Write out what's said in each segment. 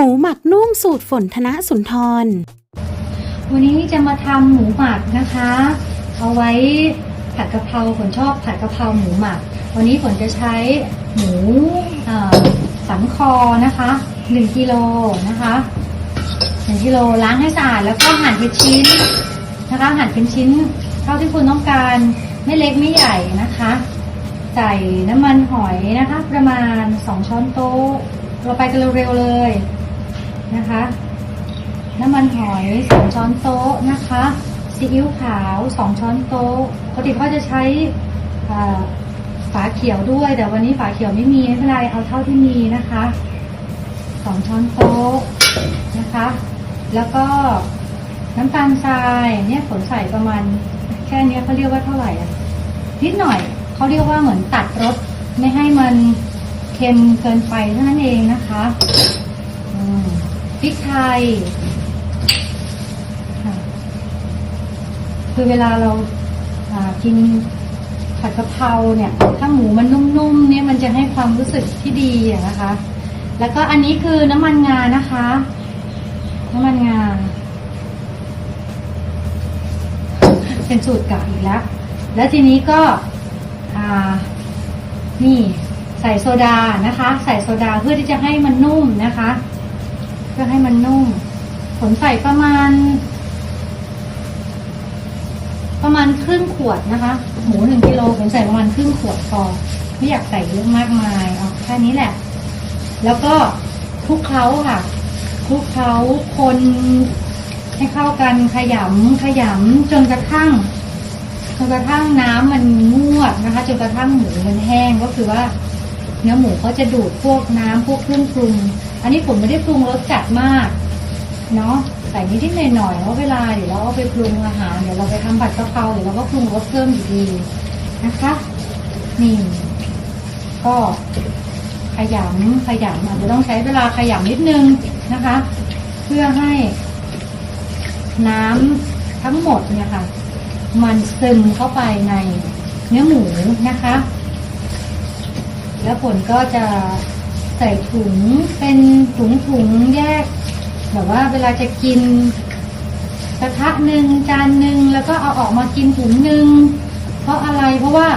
มูหมักนุ่มสูตรฝนธนสุนทร วันนี้จะมาทำหมูหมักนะคะ เอาไว้ผัดกะเพราฝนชอบผัดกะเพราหมูหมัก วันนี้ฝนจะใช้หมูสันคอนะคะ1กิโลนะคะ1กิโลล้างให้สะอาดแล้วก็หั่นเป็นชิ้นนะคะ หั่นเป็นชิ้นเท่าที่คุณต้องการไม่เล็กไม่ใหญ่นะคะ ใส่น้ำมันหอยนะคะ ประมาณ 2 ช้อนโต๊ะเราไปกันเร็วๆเลย นะคะ น้ำมันหอยสองช้อนโต๊ะนะคะซีอิ๊วขาวสองช้อนโต๊ะปกติเขาจะใช้ฝาเขียวด้วย แต่วันนี้ฝาเขียวไม่มีไม่เป็นไรเอาเท่าที่มีนะคะสองช้อนโต๊ะนะคะ แล้วก็น้ำตาลทรายเนี่ยผลใส่ประมาณ แค่นี้เขาเรียกว่าเท่าไหร่อะนิดหน่อยเขาเรียกว่าเหมือนตัดรสไม่ให้มันเค็มเกินไปเท่านั้นเองนะคะ อืม พริกไทยคือเวลาเรากินผัดกะเพราเนี่ย ถ้าหมูมันนุ่มๆเนี่ยมันจะให้ความรู้สึกที่ดีอะนะคะ แล้วก็อันนี้คือน้ำมันงานะคะ น้ำมันงา เป็นสูตรเก่าอีกแล้ว แล้วทีนี้ก็นี่ใส่โซดานะคะ ใส่โซดาเพื่อที่จะให้มันนุ่มนะคะ พื่อให้มันนุ่ม ผลใส่ประมาณ ประมาณครึ่งขวดนะคะ หมูหนึ่งกิโลผลใส่ประมาณครึ่งขวดพอไม่อยากใส่เยอะมากมายเอาแค่นี้แหละ แล้วก็คลุกเคล้าค่ะคลุกเคล้าคนให้เข้ากันขยำขยำจนกระทั่งจนกระทั่งน้ำมันงวดนะคะจนกระทั่งหมูมันแห้งก็คือว่า เนื้อหมูเขาจะดูดพวกน้ำพวกเครื่องปรุง อันนี้ผมไม่ได้ปรุงรสจัดมากเนาะใส่นิดๆหน่อยๆเพราะเวลาเดี๋ยวเราเอาไปปรุงอาหารเดี๋ยวเราไปทำผัดกะเพราเดี๋ยวเราก็ปรุงรสเพิ่มอยู่ดีนะคะ นี่ ก็ขยำขยำอาจจะต้องใช้เวลาขยำนิดนึงนะคะ เพื่อให้ น้ำทั้งหมดเนี่ยค่ะ มันซึมเข้าไปในเนื้อหมูนะคะ แล้วผลก็จะ ใส่ถุงเป็นถุงถุงๆแยก แบบว่าเวลาจะกินกระทะหนึ่งจานหนึ่งแล้วก็เอาออกมากินถุงหนึ่งเพราะอะไรเพราะว่า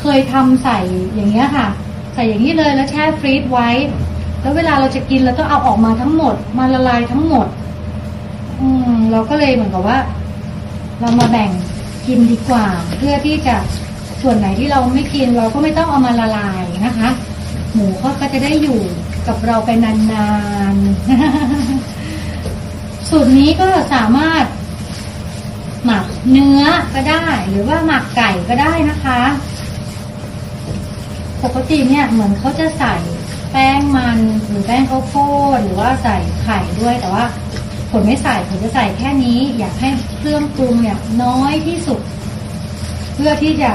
เคยทำใส่อย่างเงี้ยค่ะ ใส่อย่างนี้เลยแล้วแช่ฟรีซไว้ แล้วเวลาเราจะกินเราต้องเอาออกมาทั้งหมด มาละลายทั้งหมด อืมเราก็เลยเหมือนกับว่า เรามาแบ่งกินดีกว่า เพื่อที่จะส่วนไหนที่เราไม่กินเราก็ไม่ต้องเอามาละลายนะคะ หมูเขาก็จะได้อยู่กับเราไปนานๆ สูตรนี้ก็สามารถ หมักเนื้อก็ได้ หรือว่าหมักไก่ก็ได้นะคะ ปกติเนี่ยเหมือนเขาจะใส่แป้งมันหรือแป้งข้าวโพดหรือว่าใส่ไข่ด้วยแต่ว่าผลไม่ใส่ผลจะใส่แค่นี้ อยากให้เครื่องปรุงเนี่ยน้อยที่สุด เพื่อที่จะ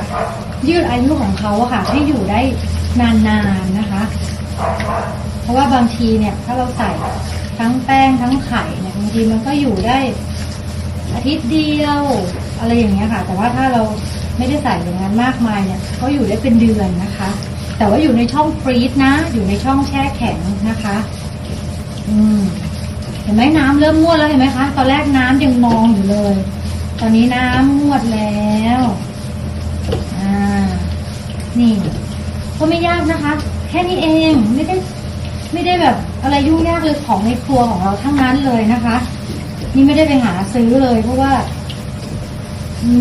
ยืดอายุของเขาอะค่ะ ให้อยู่ได้ นานๆนะคะ เพราะว่าบางทีเนี่ย ถ้าเราใส่ทั้งแป้งทั้งไข่เนี่ยบางทีมันก็อยู่ได้อาทิตย์เดียว อะไรอย่างเงี้ยค่ะ แต่ว่าถ้าเราไม่ได้ใส่อย่างนั้นมากมายเนี่ย ก็อยู่ได้เป็นเดือนนะคะ แต่ว่าอยู่ในช่องฟรีซนะ อยู่ในช่องแช่แข็งนะคะ อืมเห็นไหมน้ำเริ่มงวดแล้วเห็นไหมคะ ตอนแรกน้ำยังมองอยู่เลย ตอนนี้น้ำงวดแล้ว อ่า นี่ ก็ไม่ยากนะคะ แค่นี้เองไม่ได้ไม่ได้แบบอะไรยุ่งยากเลยของในครัวของเราทั้งนั้นเลยนะคะ นี่ไม่ได้ไปหาซื้อเลย เพราะว่า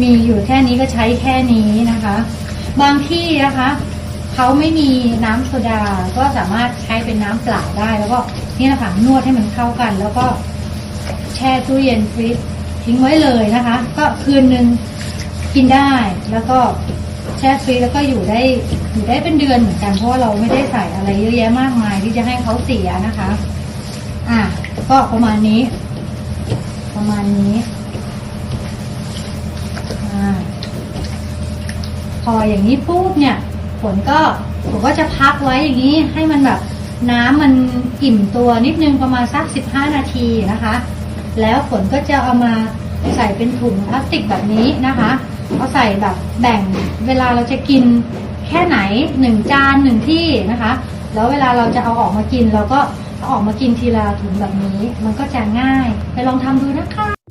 มีอยู่แค่นี้ก็ใช้แค่นี้นะคะ บางที่นะคะเขาไม่มีน้ำโซดา ก็สามารถใช้เป็นน้ำเปล่าได้ แล้วก็นี่นะคะนวดให้มันเข้ากัน แล้วก็แช่ตู้เย็นฟรีซทิ้งไว้เลยนะคะ ก็คืนนึงกินได้แล้วก็แช่ฟรีแล้วก็อยู่ได้ อยู่ได้เป็นเดือนเหมือนกันเพราะว่าเราไม่ได้ใส่อะไรเยอะแยะมากมายที่จะให้เขาเสียนะคะ อะก็ประมาณนี้ ประมาณนี้อ่าพออย่างนี้ปุ๊บเนี่ยฝนก็ผมก็จะพักไว้อย่างนี้ให้มันแบบน้ำมันอิ่มตัวนิดนึงประมาณสักสิบห้านาทีนะคะ แล้วฝนก็จะเอามาใส่เป็นถุงพลาสติกแบบนี้นะคะเอาใส่แบบแบ่งเวลาเราจะกิน ค่ไหนหนึ่งจานหนึ่งที่นะคะ แล้วเวลาเราจะเอาออกมากิน เราก็เอาออกมากินทีละถุงแบบนี้ มันก็จะง่าย ไปลองทำดูนะคะ